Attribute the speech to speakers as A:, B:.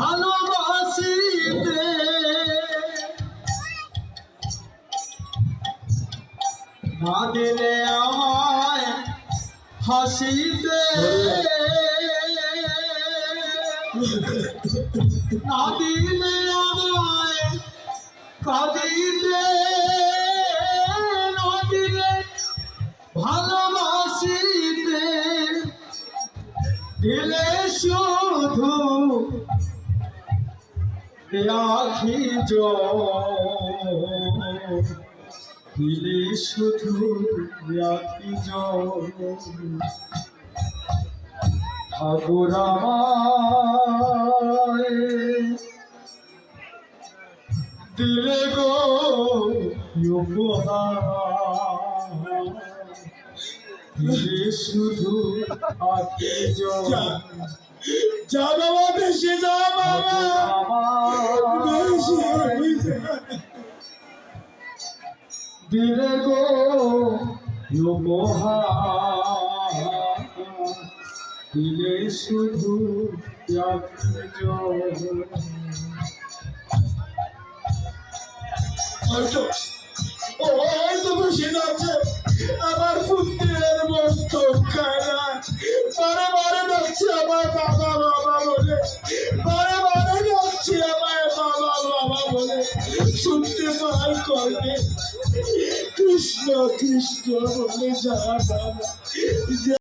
A: ভালোবাসিতে না আমায় হাসিতে। না দিলে আমায় কাঁদিতে। না দিলে দিলে শুধু আখি দিলে শুধু আখি ঠাকুর দিলে গো দিলে শুধু আখি
B: যা বাবা দেশে যা বাবা।
A: দিলে গো মহা দিলে শুধু
B: ও তো সে তো শুনতে পাই করবে কৃষ্ণ কৃষ্ণ বলে যা